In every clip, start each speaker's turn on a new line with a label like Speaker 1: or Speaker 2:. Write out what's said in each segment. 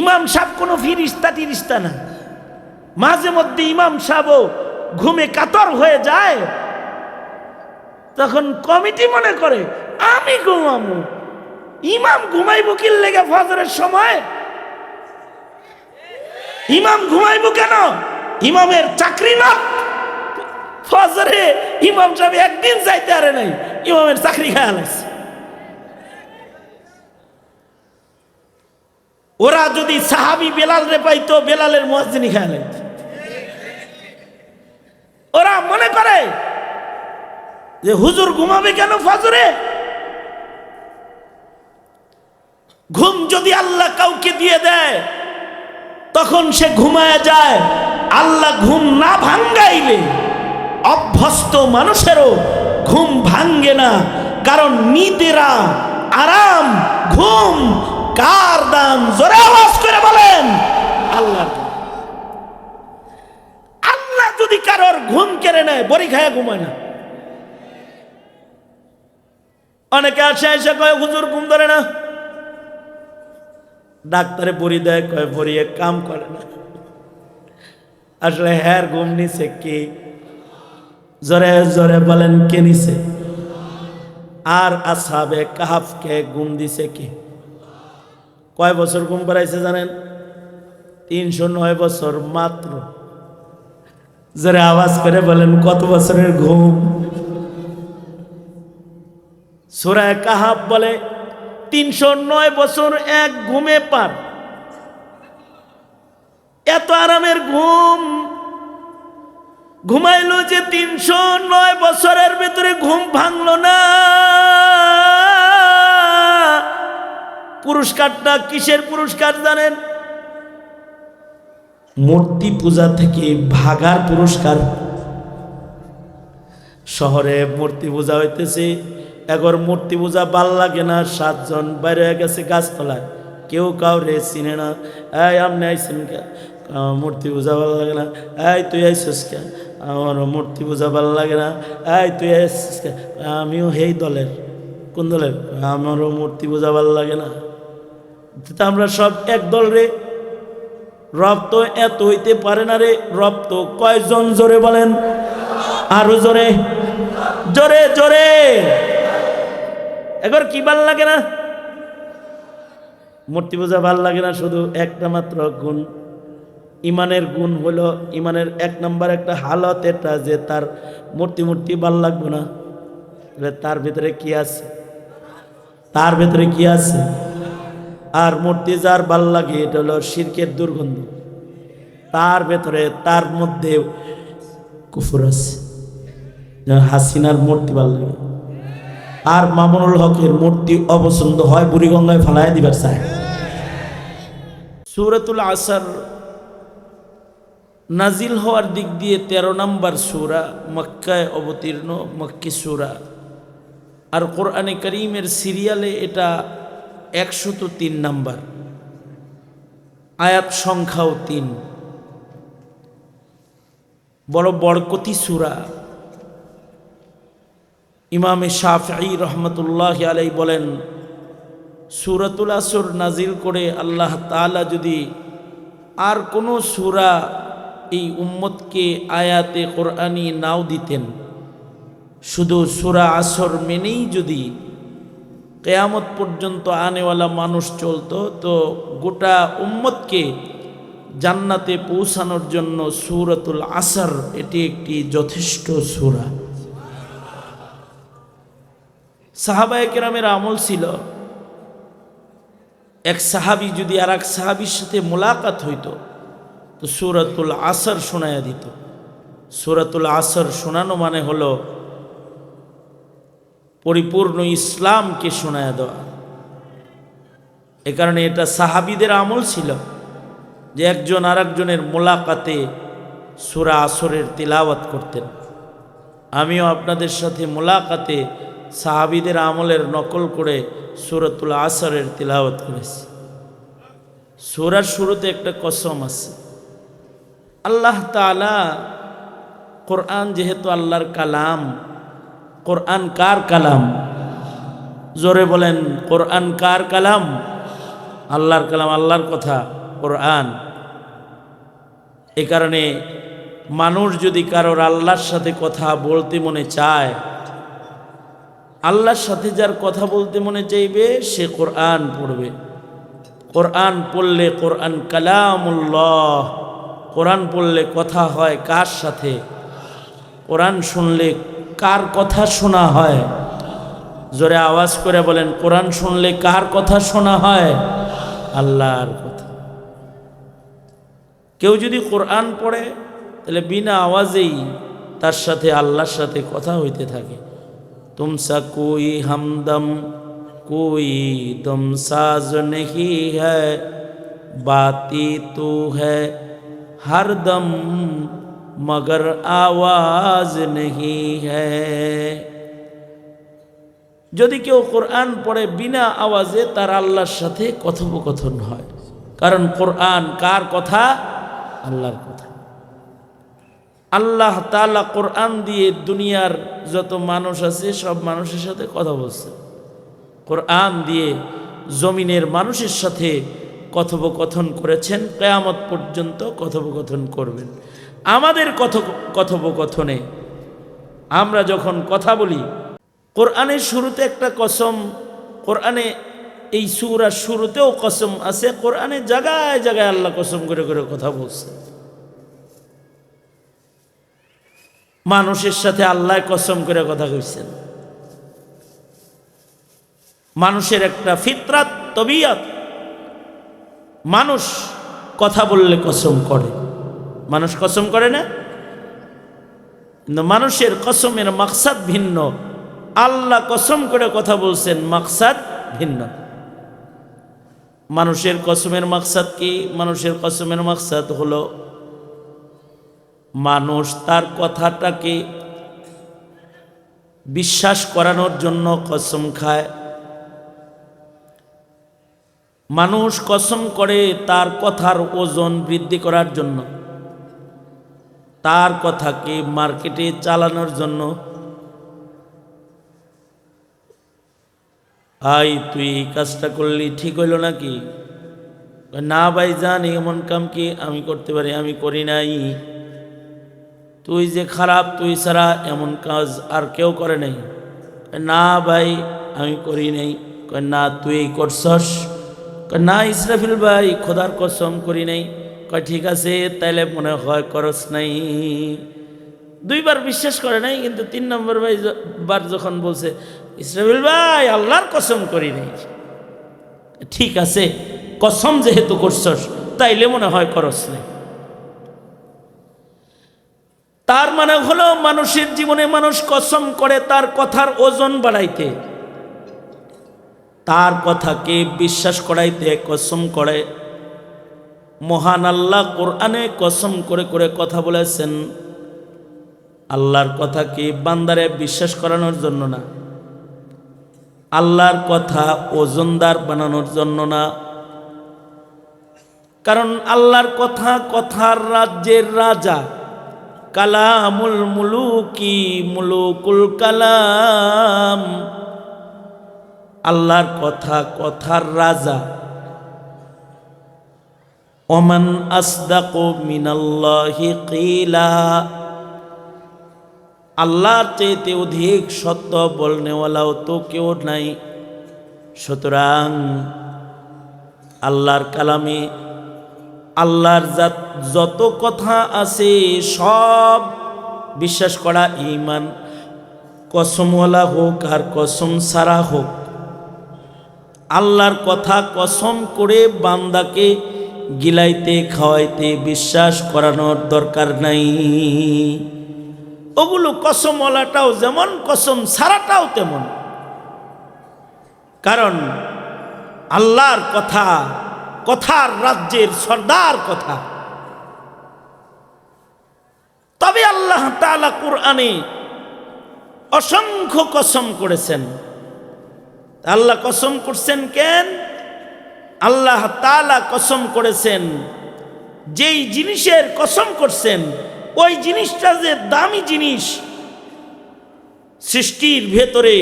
Speaker 1: ইমাম সাহেব কোনো ফিরিস্তা টিরিস্তা না। মাঝে মধ্যে ইমাম সাহেবও ঘুমে কাতর হয়ে যায়। তখন কমিটি মনে করে, আমি ঘুমামু ইমাম ঘুমাইব কি লেগে ফজরের সময়? ইমাম ঘুমাইব কেন? ইমামের চাকরি না। ফজরে ইমাম সাহেব একদিন যাইতে আরে নাই, ইমামের চাকরি খেয়াল আছে ওরা যদি সাহাবি বেলাল রে পাইতো, বেলালের মসজিনি খেয়াল ওরা মনে করে যে, হুজুর ঘুমাবে কেন ফজরে? ঘুম যদি আল্লাহ কাউকে দিয়ে দেয়, তখন সে ঘুমায় যায়। আল্লাহ ঘুম না ভাঙ্গাইলে অভ্যস্ত মানুষেরও ঘুম ভাঙ্গে না। কারণ নিদেরা আরাম, ঘুম কার দান জোরে আওয়াজ করে বলেন। আল্লাহ আল্লাহ যদি কারোর ঘুম কেড়ে নেয় বড়ি খায় ঘুমায় না। অনেকে আসে এসে কয় হুজুর ঘুম ধরে না। ডাক্তারে বড়ি দেয় কয় বড়িয়ে কাম করে না। আসলে হ্যার ঘুম নিছে কি? জোরে জোরে বলেন কে নিছে? আর আসাবে কাহাফকে ঘুম দিছে কি? কয় বছর ঘুম পাড়াইছে জানেন? তিনশো নয় বছর মাত্র। জোরে আওয়াজ করে বলেন, কত বছরের ঘুম? সুরায় কাহাব বলে, তিনশো নয় বছর এক ঘুমে পার। এত আরামের ঘুম। ঘুমাইলো যে তিনশো নয় বছরের ভেতরে ঘুম ভাঙলো না। পুরস্কারটা কিসের পুরস্কার জানেন? মূর্তি পূজা থেকে ভাগার পুরস্কার। শহরে মূর্তি পূজা হইতেছে, এগর মূর্তি পূজা ভালো লাগে না, সাতজন বাইরে হয়ে গেছে গাছতলায়। কেউ কাউরে চিনে না, এই, আপনি আইসেন মূর্তি পূজা ভালো লাগে না। এই, তুই আইসিস কে? আমার মূর্তি পূজা ভালো লাগে না। এই, তুই আইসিস আমিও হেই দলের। কোন দলের? আমারও মূর্তি পূজা ভালো লাগে না। আমরা সব এক দল রে। রব তো এত হইতে পারে না রে। রব তো কয়জন জোরে বলেন? আরও জোরে। জোরে জোরে। এবার কি ভালো লাগে না? মূর্তি পূজা ভালো লাগে না শুধু একটা মাত্র গুণ। ইমানের গুণ হলো, ইমানের এক নম্বর একটা হালত এটা যে তার মূর্তি মূর্তি ভালো লাগবে না। তার ভিতরে কি আছে? তার ভিতরে কি আছে? আর মূর্তি যার ভালো লাগে, এটা হলো শিরকের দুর্গন্ধ। তার ভেতরে, তার মধ্যে কুফুর আছে হাসিনার মূর্তি ভালো লাগে। আর মামুনুল হকের মূর্তি অপছন্দ হয় বুড়িগঙ্গায় ফালাই দিবার চায়। সুরতুল আসার নাজিল হওয়ার দিক দিয়ে ১৩ নম্বর সুরা মক্কায় অবতীর্ণ মক্কি সুরা। আর কোরআনে করিমের সিরিয়ালে এটা একশত তিন নাম্বার। আয়াত সংখ্যাও তিন। বড় বরকতি সুরা। ইমামে শাফি রহমতুল্লাহ আলাই বলেন, সুরাতুল আসর নাজিল করে আল্লাহ তালা যদি আর কোনো সুরা এই উম্মতকে আয়াতে কোরআনি নাও দিতেন, শুধু সুরা আসর মেনেই যদি কেয়ামত পর্যন্ত আনেওয়ালা মানুষ চলতো। তো গোটা উম্মতকে জান্নাতে পৌঁছানোর জন্য সুরাতুল আসার এটি একটি যথেষ্ট সুরা। সাহাবায় কেরামের আমল ছিল, এক সাহাবি যদি আর এক সাহাবির সাথে মোলাকাত হইত, তো সুরাতুল আসার শোনায়া দিত। সুরাতুল আসর শোনানো মানে হলো পরিপূর্ণ ইসলামকে শোনায়া দেওয়া। এ কারণে এটা সাহাবিদের আমল ছিল যে একজন আর একজনের মোলাকাতে সুরা আসরের তিলাওয়াত করতেন। আমিও আপনাদের সাথে মোলাকাতে সাহাবিদের আমলের নকল করে সুরতুল আসরের তিলাওয়াত করেছি। সুরার শুরুতে একটা কসম আছে। আল্লাহ তালা কোরআন যেহেতু আল্লাহর কালাম কোরআন কার কালাম? জোরে বলেন, কোরআন কার কালাম? আল্লাহর কালাম, আল্লাহর কথা, কোরআন। এ কারণে মানুষ যদি কারোর আল্লাহর সাথে কথা বলতে মনে চায়, আল্লাহর সাথে যার কথা বলতে মনে চাইবে, সে কোরআন পড়বে। কোরআন পড়লে কোরআন কালামুল্লাহ। কোরআন পড়লে কথা হয় কার সাথে? কোরআন শুনলে কার কথা শোনা হয়? জোরে আওয়াজ করে বলেন, কোরআন শুনলে কার কথা শোনা হয়? আল্লাহর কথা। কেউ যদি কোরআন পড়ে, তাহলে বিনা আওয়াজেই তার সাথে, আল্লাহর সাথে কথা হইতে থাকে। তুমসা কই হামদম, কুই তুমসা সাজ হাতি বাতি তু হ্যাঁ হরদম مگر آواز نہیں ہے যদি কেউ কোরআন পড়ে বিনা আওয়াজে, তার আল্লাহর সাথে কথোপকথন হয়। কারণ কোরআন কার কথা? আল্লাহর কথা। আল্লাহ তালা কোরআন দিয়ে দুনিয়ার যত মানুষ আছে, সব মানুষের সাথে কথা বলছে। কোরআন দিয়ে জমিনের মানুষের সাথে কথোপকথন করেছেন, কেয়ামত পর্যন্ত কথোপকথন করবেন। আমাদের কথ কথোপকথনে আমরা যখন কথা বলি, কোরআনের শুরুতে একটা কসম, কোরআনে এই সুরার শুরুতেও কসম আছে, কোরআনে জায়গায় জায়গায় আল্লাহ কসম করে করে কথা বলছে। মানুষের সাথে আল্লাহ কসম করে কথা কইছেন। মানুষের একটা ফিতরাত, তবিয়ত। মানুষ কথা বললে কসম করে। মানুষ কসম করে না? মানুষের কসমের মাকসাদ ভিন্ন। আল্লাহ কসম করে কথা বলছেন, মাকসাদ ভিন্ন। মানুষের কসমের মাকসাদ কি? মানুষের কসমের মাকসাদ হলো মানুষ তার কথাটাকে বিশ্বাস করানোর জন্য কসম খায়। মানুষ কসম করে তার কথার ওজন বৃদ্ধি করার জন্য। তার কথাকে মার্কেটে চালানোর জন্য? আই, তুই এই কাজটা করলি ঠিক হইল নাকি? না ভাই জান এমন কাম কি আমি করতে পারি? আমি করি নাই। তুই যে খারাপ, তুই ছাড়া এমন কাজ আর কেউ করে নাই। না ভাই, আমি করি নাই। না, তুই করছস? না, ইসরাফিল ভাই, খোদার কসম করি নাই। কয়, ঠিক আছে, তাইলে মনে হয় করস নাই। দুইবার বিশ্বাস করে নাই, কিন্তু তিন নম্বর ভাই বার যখন বলছে, ইসরাফিল ভাই, আল্লাহর কসম করি নাই। ঠিক আছে, কসম যেহেতু করছস, তাইলে মনে হয় খরচ নাই। তার মানে হলো, মানুষের জীবনে মানুষ কসম করে তার কথার ওজন বাড়াইতে। তার কথাকে বিশ্বাস করাইতে, কসম করে। মহান আল্লাহ কোরআনে কসম করে করে কথা বলেছেন, আল্লাহর কথা কি বান্দারে বিশ্বাস করানোর জন্য না? আল্লাহর কথা ওজনদার বানানোর জন্য না? কারণ আল্লাহর কথা কথার রাজ্যের রাজা, কালামুল মুলুকি মুলুকুল কালাম। আল্লাহর কথা কথার রাজা ওমান আসদাকু মিনাল্লাহি কিলা। আল্লাহর চাইতে অধিক সত্য বলনেওয়ালাও তো কেউ নাই। সুতরাং আল্লাহর কালামে আল্লাহর যত কথা আছে সব বিশ্বাস করা ইমান কসমওয়ালা হোক আর কসম সারা হোক। আল্লাহর কথা কসম করে বান্দাকে গিলাইতে, খাওয়াইতে বিশ্বাস করানোর দরকার নাই। ওগুলো কসমওয়ালাটাও যেমন কসম, সারাটাও তেমন। কারণ আল্লাহর কথা, কথার রাজ্যের সর্দার কথা। তবে আল্লাহ তালা কোরআনে অসংখ্য কসম করেছেন। আল্লাহ কসম করছেন কেন? আল্লাহ তালা কসম করেছেন, যেই জিনিসের কসম করছেন, ওই জিনিসটা যে দামি জিনিস, সৃষ্টির ভেতরে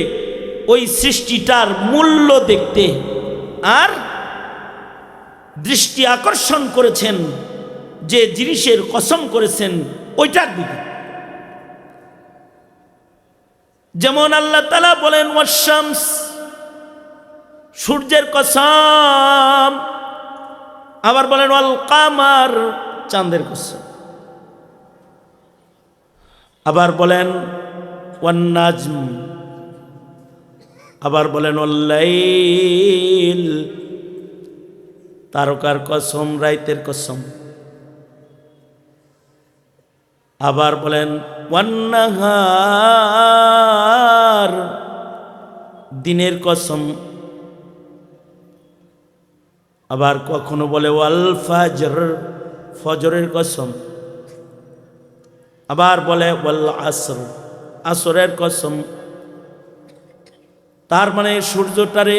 Speaker 1: ওই সৃষ্টিটার মূল্য দেখতে আর দৃষ্টি আকর্ষণ করেছেন, যে জিনিসের কসম করেছেন, ওইটার দিকে। যেমন আল্লাহ তালা বলেন ওয়াশামস সূর্যের কসম। আবার বলেন অল কামার, চাঁদের কসম। আবার বলেন ওয়ান্নাজম আবার বলেন ওল্লাইল তারকার কসম, রাইতের কসম। আবার বলেন ওয়ান্নাহার দিনের কসম আবার কখনো বলে, ওয়াল ফাজর ফজরের কসম। আবার বলে, ওয়াল আসর আসরের কসম। তার মানে সূর্যটারে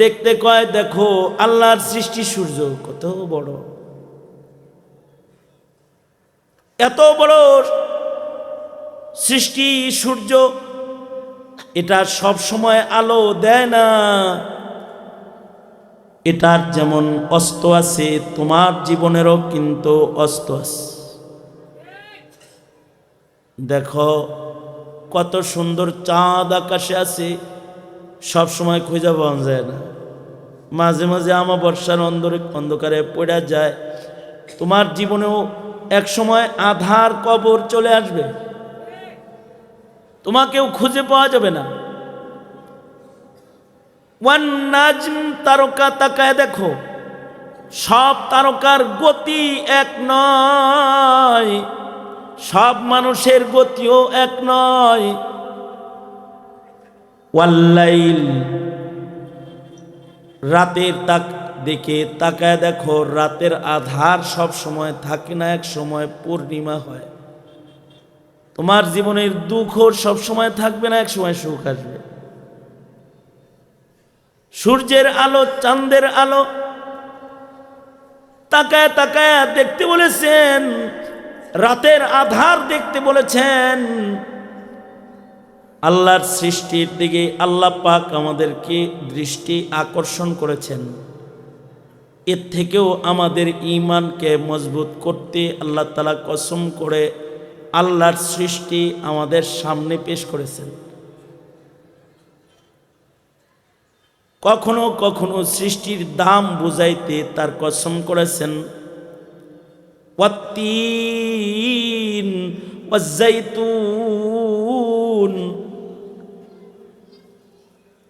Speaker 1: দেখতে কয়, দেখো, আল্লাহর সৃষ্টি সূর্য, কত বড়। এত বড় সৃষ্টি সূর্য, এটা সব সময় আলো দেয় না। এটার যেমন অস্ত আছে, তোমার জীবনেরও কিন্তু অস্ত আছে। দেখো, কত সুন্দর চাঁদ আকাশে আছে, সব সময় খুঁজে পাওয়া যায় না। মাঝে মাঝে আমা বর্ষার অন্ধরে, অন্ধকারে পড়ে যায়। তোমার জীবনেও এক সময় আধার কবর চলে আসবে। তোমাকেও খুঁজে পাওয়া যাবে না। ওয়ান নাজম তারকা তাকায় দেখো, সব তারকার গতি এক নয়, সব মানুষের গতিও এক নয়। ওয়াল্লাইল, রাতের তাক দেখে তাকায় দেখো, রাতের আধার সব সময় থাকে না, এক সময় পূর্ণিমা হয়। তোমার জীবনের দুঃখ সব সময় থাকবে না, এক সময় সুখ আসবে। সূর্যের আলো, চাঁদের আলো। তাকায় তাকায় দেখতে বলেছেন, রাতের আধার দেখতে বলেছেন। আল্লাহর সৃষ্টির দিকে আল্লাহ পাক আমাদেরকে দৃষ্টি আকর্ষণ করেছেন। এর থেকেও আমাদের ইমানকে মজবুত করতে আল্লাহ তালা কসম করে আল্লাহর সৃষ্টি আমাদের সামনে পেশ করেছেন। কখনো কখনো সৃষ্টির দাম বুঝাইতে তার কসম করেছেন।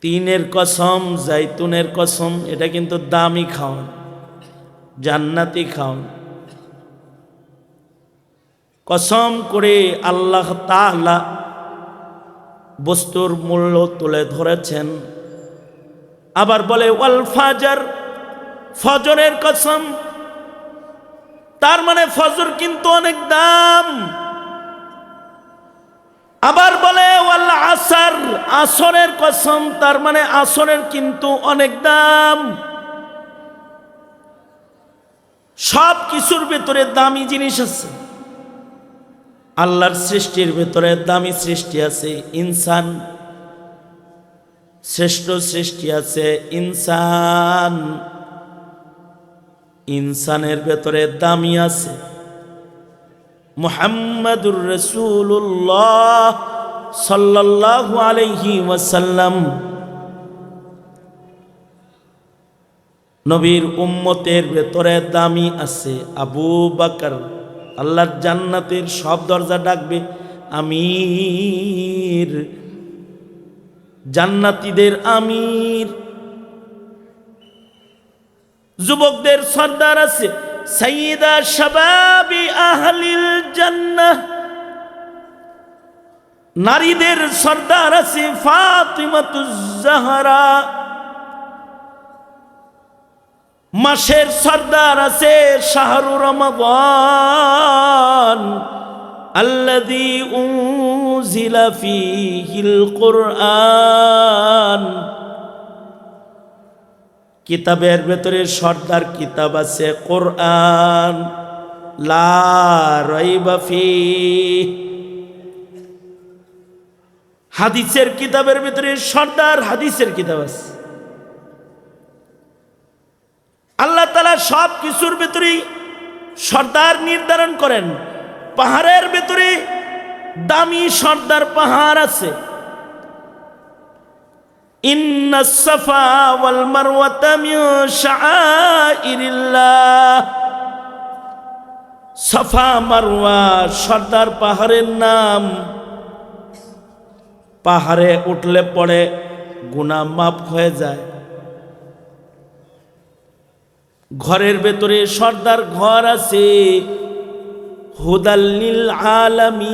Speaker 1: তিনের কসম জাইতুনের কসম, এটা কিন্তু দামি খাওয়ান জান্নাতি খাওয়ান কসম করে আল্লাহ তাআলা বস্তুর মূল্য তুলে ধরেছেন। আবার বলে, ওয়াল ফাজার, ফজরের কসম। তার মানে ফজর কিন্তু অনেক দাম। আবার বলে, ওয়াল আসার, আসরের কসম, তার মানে আসরের কিন্তু অনেক দাম। সব কিছুর ভেতরে দামি জিনিস আছে। আল্লাহর সৃষ্টির ভেতরে দামি সৃষ্টি আছে। ইনসান শ্রেষ্ঠ সৃষ্টি আছে ইনসান। ইনসানের ভেতরে দামি আছে। মুহাম্মাদুর রসুল্লাহ সাল্লাল্লাহু আলাইহি ওয়াসাল্লাম নবীর উম্মতের ভেতরে দামি আছে। আবু বাকর, আল্লাহর জান্নাতের সব দরজা ডাকবে, আমির। জান্নাতীদের আমির। যুবকদের সর্দার আছে সঈদা শাবাবি আহলিল জান্নাহ। নারীদের সর্দার আছে ফাতিমাতুজ জাহরা। মাসের সর্দার আছে শাহরু রমাদান। আল্লাযী উনজিলা ফীহিল কুরআন। কিতাবের ভেতরে সর্দার কিতাব আছে, কোরআন। লা রাইবা হাদিসের কিতাবের ভিতরে সর্দার হাদিসের কিতাব আছে। আল্লাহ তালা সব কিছুর ভেতরেই সর্দার নির্ধারণ করেন। পাহাড়ের ভেতরে দামি সর্দার পাহাড় আছে। সাফা মারওয়া সর্দার পাহাড়ের নাম। পাহাড়ে উঠলে পড়ে গুনাহ মাফ হয়ে যায়। ঘরের ভেতরে সর্দার ঘর আছে। হুদাল্লিল আলামিন,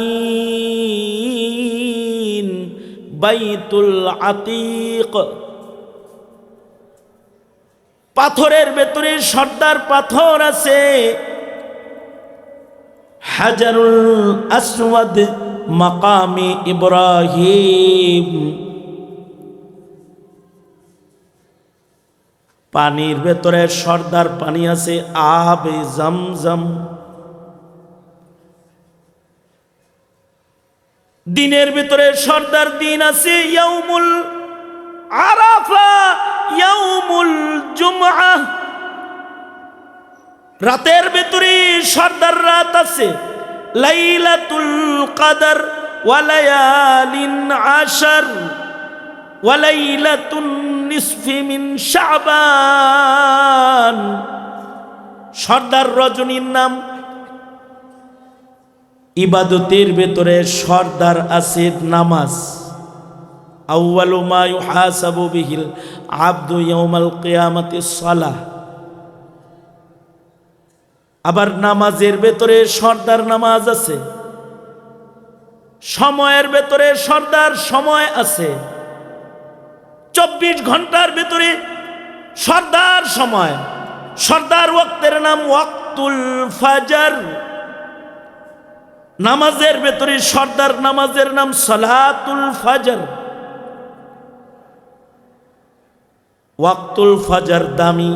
Speaker 1: বাইতুল আতিক। পাথরের ভেতরে সর্দার পাথর আছে। হাজারুল আসওয়াদ মাকামি ইব্রাহিম। পানির ভেতরে সর্দার পানি আছে, আবে জমজম। দিনের ভিতরে সর্দার দিন আছে ইয়াউমুল আরাফা, ইয়াউমুল জুমআ। রাতের ভেতরে সর্দার রাত আছে। লাইলাতুল কাদার ওয়ালায়ালিন আশার ওয়ালাইলাতুন নিসফি মিন শাবান। সর্দার রজনীর নাম ইবাদতের ভেতরে সর্দার আছে নামাজ। আউয়ালু মা ইউহাসাবু বিহিল আবদু ইয়াউমাল সালাহ। আবার নামাজের ভেতরে সর্দার নামাজ আছে। সময়ের ভেতরে সর্দার সময় আছে। চব্বিশ ঘণ্টার ভেতরে সর্দার সময়। সর্দার ওয়াক্তের নাম ওয়াক্তুল ফাজার। নামাজের ভেতরে সর্দার নামাজের নাম সালাতুল ফাজার। ওয়াক্তুল ফাজার দামি,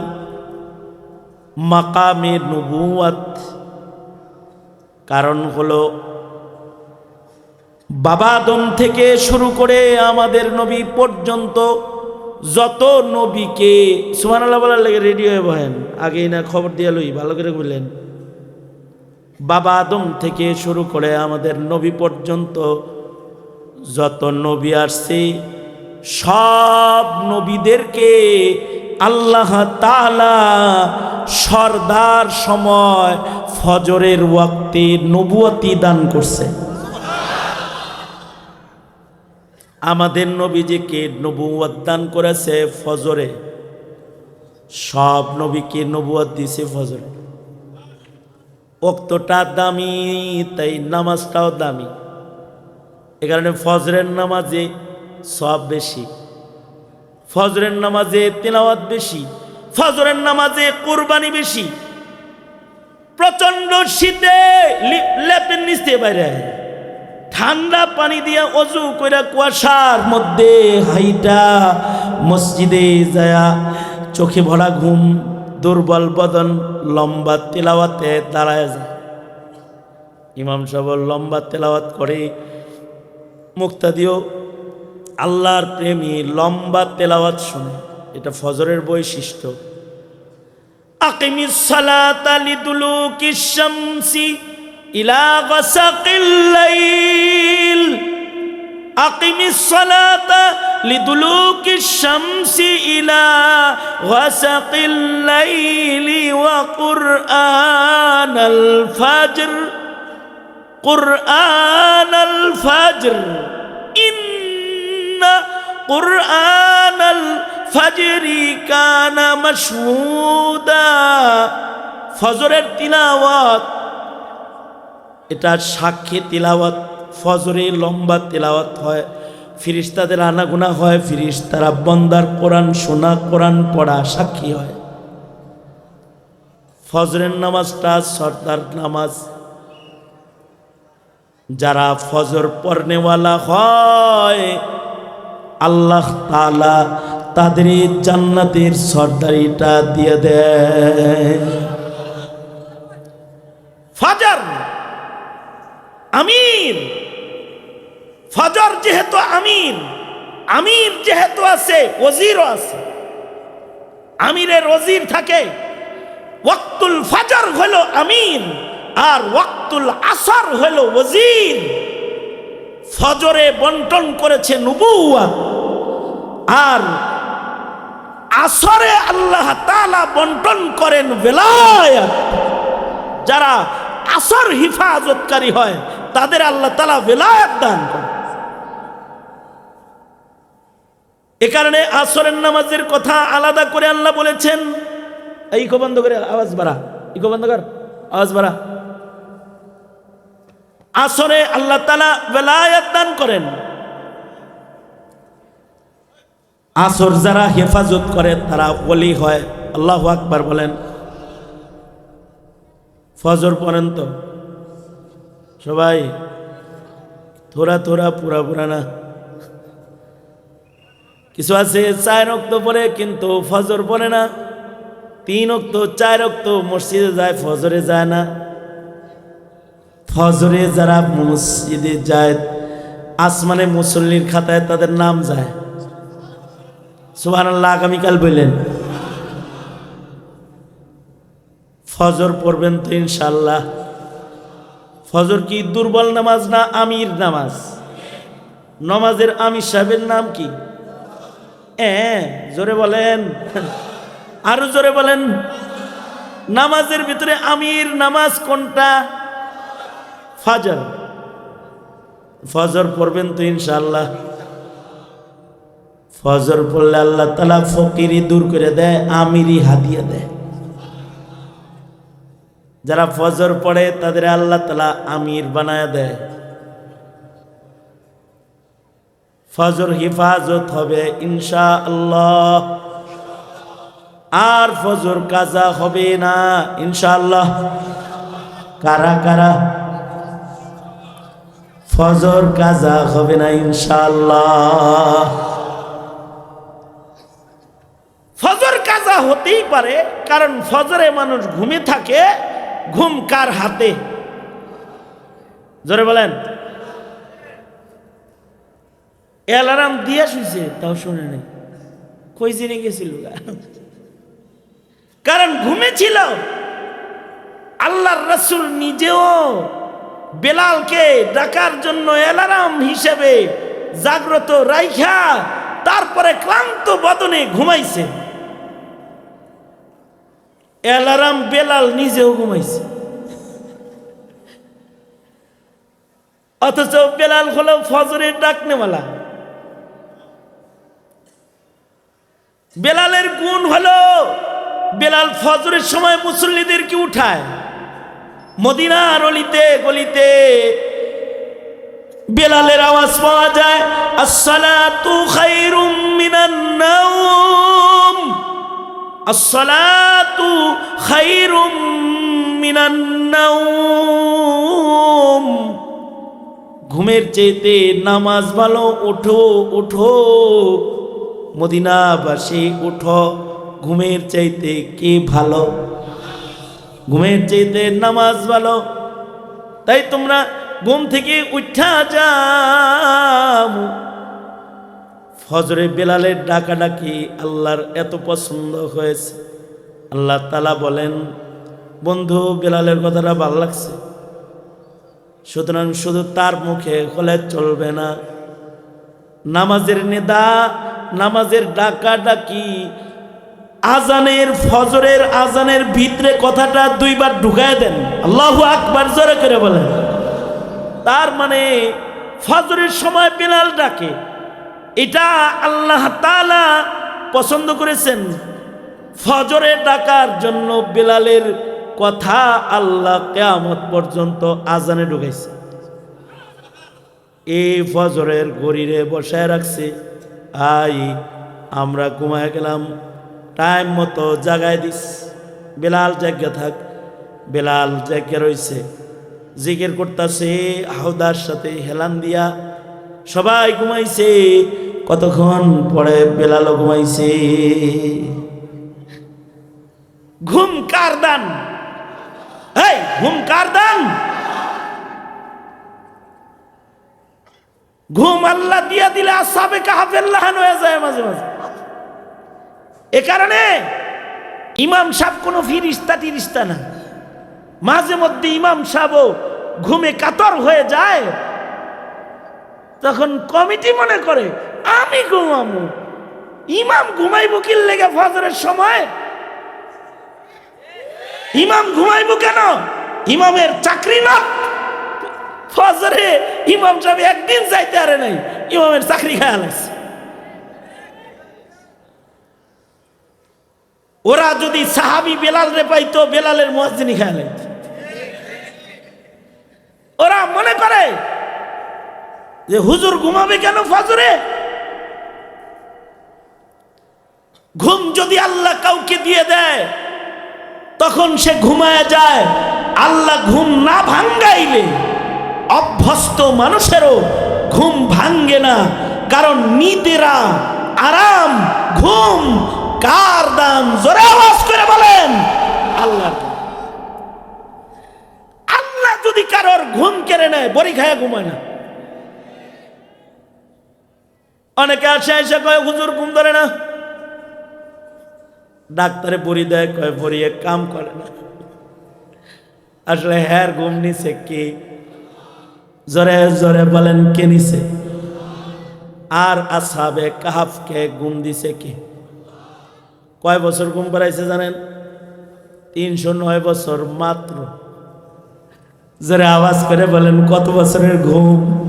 Speaker 1: মাকামে নবুয়াত কারণ হলো, বাবাদম থেকে শুরু করে আমাদের নবী পর্যন্ত যত নবীকে সুমান আল্লাহ বলার লেগে রেডি হয়ে বহেন আগেই না খবর দিয়ে লই, ভালো করে বললেন। বাবা আদম থেকে শুরু করে আমাদের নবী পর্যন্ত যত নবী আসছে, সব নবীদেরকে আল্লাহ তালা সর্দার সময় ফজরের ওয়াক্তে নবুয়তি দান করছে। আমাদের নবীজিকে নবুয়াত দান করেছে ফজরে। সব নবীকে নবুয়াত দিছে ফজরে। অক্তটা দামি, তাই নামাজটাও দামি। এ কারণে ফজরের নামাজে সব বেশি। ফজরের নামাজে তেলাওয়াত বেশি। ফজরের নামাজে কোরবানি বেশি। প্রচণ্ড শীতে লেপের নিচে বাইরে ঠান্ডা পানি দিয়ে অজু কইরা কুয়াশার মধ্যে হাইটা মসজিদে যায়া চোখে ভরা ঘুম দুর্বল বদন লম্বা তেলাওয়াতে দাঁড়ায় যায়। ইমাম সাহেব লম্বা তেলাওয়াত করে। মুক্তাদিও আল্লাহর প্রেমী, লম্বা তেলাওয়াত শুনে। এটা ফজরের বৈশিষ্ট্য। আকিমিস আকিমিস সালাতা শামসি ইলা গাসাকিল লাইলি ওয়া কুরআনাল ফাজর। কুরআনাল ফাজর। ইন্না কুরআনাল ফাজরি কানা মাশহুদা। ফজরের তিলাওয়াত, এটা সাক্ষী তিলাওয়াত, ফজরে লম্বা তিলাওয়াত হয়। ফিরিস্তাদের আনাগুনা হয়, ফিরিস্তারা বন্দার কোরআন শোনা, কোরআন পড়া সাক্ষী হয়। ফজরের নামাজটা সর্দার নামাজ। যারা ফজর পড়নেওয়ালা হয়, আল্লাহ তালা তাদের জান্নাতের সর্দারিটা দিয়ে দেয়। ফাজার, আমির ফজর যেহেতু আমির আমির যেহেতু আছে, ওজিরও আছে। আমিরের ওজির থাকে, ওয়াক্তুল ফজর হলো আমির আর ওয়াক্তুল আসর হলো ওজির। ফজরে বন্টন করেছে নুবুয়া আর আসরে আল্লাহ তাআলা বন্টন করেন বেলায়াত যারা আসর হিফাজতকারী হয়, তাদের আল্লাহ তাআলা বেলায়াত দান করেন। এ কারণে আসরের নামাজের কথা আলাদা করে আল্লাহ বলেছেন। ইকো বন্ধ করে আওয়াজ বাড়া। ইকো বন্ধ কর, আওয়াজ বাড়া। আসরে আল্লাহ তালা বেলায়াত দান করেন। আসর যারা হেফাজত করে, তারা ওলি হয়। আল্লাহ আকবার বলেন। ফজর পর্যন্ত সবাই? থোড়া থোড়া, পুরা পুরা না। কিছু আছে, চার রক্ত পরে কিন্তু ফজর পড়ে না। তিন অক্ত, চার রক্ত মসজিদে যায়, ফজরে যায় না। ফজরে যারা মসজিদে যায়, আসমানে মুসল্লির খাতায় তাদের নাম যায়। আল্লাহ আগামীকাল বললেন। ফজর পড়বেন তো ইনশাল্লাহ ফজর কি দুর্বল নামাজ না আমির নামাজ? নমাজের আমির সাহেবের নাম কি? হ্যাঁ জোরে বলেন। আরও জোরে বলেন। নামাজের ভিতরে আমির নামাজ কোনটা? ফাজর। ফজর পড়বেন তো ইনশাল্লাহ ফজর পড়লে আল্লাহ তালা ফকিরি দূর করে দেয় আমিরি হাদিয়ে দেয়। যারা ফজর পড়ে, তাদের আল্লাহ তালা আমির বানায় দেয়। ফজর হিফাজত হবে ইনশা আল্লাহ আর ফজর কাজা হবে না, ইনশাআল্লাহ। কারা কারা? ফজর কাজা হবে না, ইনশাআল্লাহ। ফজর কাজা হতেই পারে, কারণ ফজরে মানুষ ঘুমে থাকে, ঘুম কার হাতে? জোরে বলেন। অ্যালার্ম দিয়ে শুইছে, তাও শুনে নেই। কই জেনে গেছিল কারণ ঘুমেছিল আল্লাহর রসুল নিজেও বেলালকে ডাকার জন্য অ্যালার্ম হিসেবে জাগ্রত রাইখা তারপরে ক্লান্ত বদনে ঘুমাইছে। অ্যালার্ম বেলাল নিজেও ঘুমাইছে। অথচ বেলাল হলো ফজরের ডাকনেওয়ালা। বেলালের গুণ হলো, বেলাল ফজরের সময় মুসল্লিদেরকে উঠায়। মদিনার অলিতে গলিতে বেলালের আওয়াজ পাওয়া যায়, আসসালাতু খায়রুম মিনান নাওম। আসসালাতু নাওম। ঘুমের চেয়েতে নামাজ ভালো, ওঠো ওঠো। মদিনাবাসী উঠো, ঘুমের চাইতে কে ভালো? ঘুমের চাইতে নামাজ ভালো। তাই তোমরা ঘুম থেকে উঠা যাও। ফজরে বেলালের ডাকাডাকি আল্লাহর এত পছন্দ হয়েছে। আল্লাহ তালা বলেন, বন্ধু, বেলালের কথাটা ভালো লাগছে। সুতরাং শুধু তার মুখে হলে চলবে না। নামাজের নেদা নামাজের ডাকা ডাকি আজানের ফজরের আজানের ভিতরে কথাটা দুইবার ঢুকায় দেন। আল্লাহ আকবার জোরে করে বলেন। তার মানে ফজরের সময় বেলাল ডাকে। এটা আল্লাহ তালা পছন্দ করেছেন। ফজরে ডাকার জন্য বেলালের কথা আল্লাহ কেয়ামত পর্যন্ত আজানে ঢুকাইছে। এই ফজরের গরিরে বসায় রাখছে। আই, আমরা ঘুমায় গেলাম। টাইম মতো জাগায় দিস। বেলাল জায়গা থাক। বেলাল জায়গা রইছে। জিকির করতেছে, আহদার সাথে হেলান দিয়া। সবাই ঘুমাইছে। কতক্ষণ পরে বেলালও ঘুমাইছে। ঘুম কার দান? ঘুম কার দান? ঘুম আল্লাহ দিয়া দিলে আসাবে কাহাফের লাহান হয়ে যায় মাঝে মাঝে। এ কারণে ইমাম সাহেব কোনো ফিরিস্তা টিরিস্তা না। মাঝে মধ্যে ইমাম সাহেবও ঘুমে কাতর হয়ে যায়। তখন কমিটি মনে করে, আমি ঘুমামু ইমাম ঘুমাইব কি লেগে ফজরের সময়? ইমাম ঘুমাইব কেন? ইমামের চাকরি না? ফজরে ইমাম সাহেব একদিন যাইতে আরে নাই, ইমামের চাকরি খায়া লাগছে। ওরা যদি সাহাবি বেলাল রে পাইতো, বেলালের মসজিনি খায়া ওরা মনে করে যে হুজুর ঘুমাবে কেন ফজরে? ঘুম যদি আল্লাহ কাউকে দিয়ে দেয়, তখন সে ঘুমায় যায়। আল্লাহ ঘুম না ভাঙ্গাইলে অভ্যস্ত মানুষেরও ঘুম ভাঙ্গে না। কারণ নিদেরা আরাম, ঘুম, কার দান জোরে আওয়াজ করে বলেন আল্লাহ আল্লাহ যদি কারোর ঘুম কেড়ে নেয়, বড়ি খায় ঘুমায় না। অনেকে আসে এসে কয়, হুজুর, ঘুম ধরে না? ডাক্তারে বড়ি দেয়, কয় বড়ি এক কাম করে না আসলে হ্যার ঘুম নিছে কি? জোরে জোরে বলেন, কে নিছে? আর আসাবে কাহাফকে ঘুম দিছে কে? কয় বছর ঘুম পাড়াইছে জানেন? তিনশো নয় বছর মাত্র। জোরে আওয়াজ করে বলেন, কত বছরের ঘুম?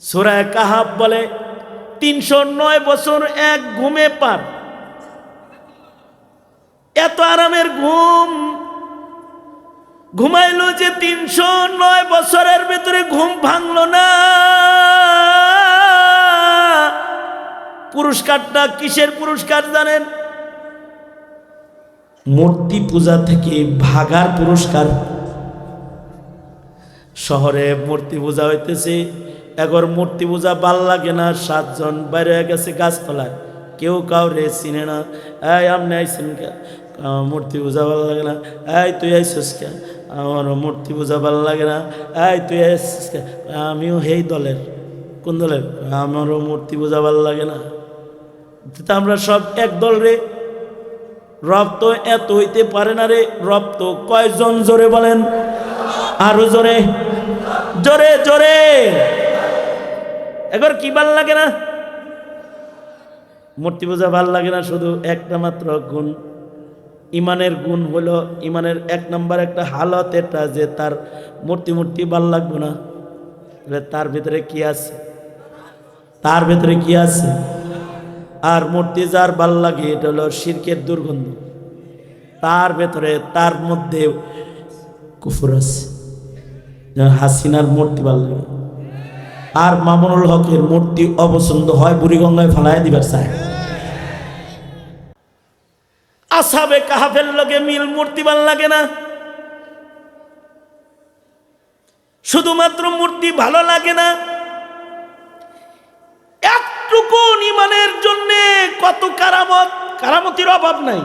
Speaker 1: সুরায় কাহাব বলে, তিনশো নয় বছর এক ঘুমে পার। এত আরামের ঘুম। ঘুমাইলো যে তিনশো নয় বছরের ভিতরে ঘুম ভাঙলো না। পুরস্কারটা কিসের পুরস্কার জানেন? মূর্তি পূজা থেকে ভাগার পুরস্কার। শহরে মূর্তি পূজা হইতেছে, এগর মূর্তি পূজা ভালো লাগে না, সাতজন বাইরে হয়ে গেছে গাছতলায়। কেউ কাউরে চিনে না, এই, আপনি আইসেন কে? মূর্তি পূজা ভালো লাগে না, এই, তুই আইসিস কে? আমার মূর্তি পূজা ভালো লাগে না। এই, তুই আমিও হেই দলের। কোন দলের? আমারও মূর্তি পূজা ভালো লাগে না। তা আমরা সব এক দল রে। রব তো এত হইতে পারে না রে। রব তো কয়জন জোরে বলেন? আরও জোরে। জোরে জোরে। এবার কি ভালো লাগে না? মূর্তি পূজা ভালো লাগে না শুধু একটা মাত্র গুণ। ইমানের গুণ হলো ইমানের এক নম্বর একটা হালত এটা যে তার মূর্তি মূর্তি ভালো লাগবে না। তার ভিতরে কি আছে? তার ভিতরে কি আছে? আর মূর্তি যার ভালো লাগে, এটা হলো শিরকের দুর্গন্ধ। তার ভেতরে, তার মধ্যে কুফুর আছে। হাসিনার মূর্তি ভালো লাগে। আর মামুনুল হকের মূর্তি অপছন্দ হয় বুড়িগঙ্গায় ফালায় দিবার চায়। আসাবে কাহাফের লগে মিল মূর্তি লাগে না। শুধুমাত্র মূর্তি ভালো লাগে না। একটুকু ইমানের জন্যে কত কারামত, কারামতির অভাব নাই।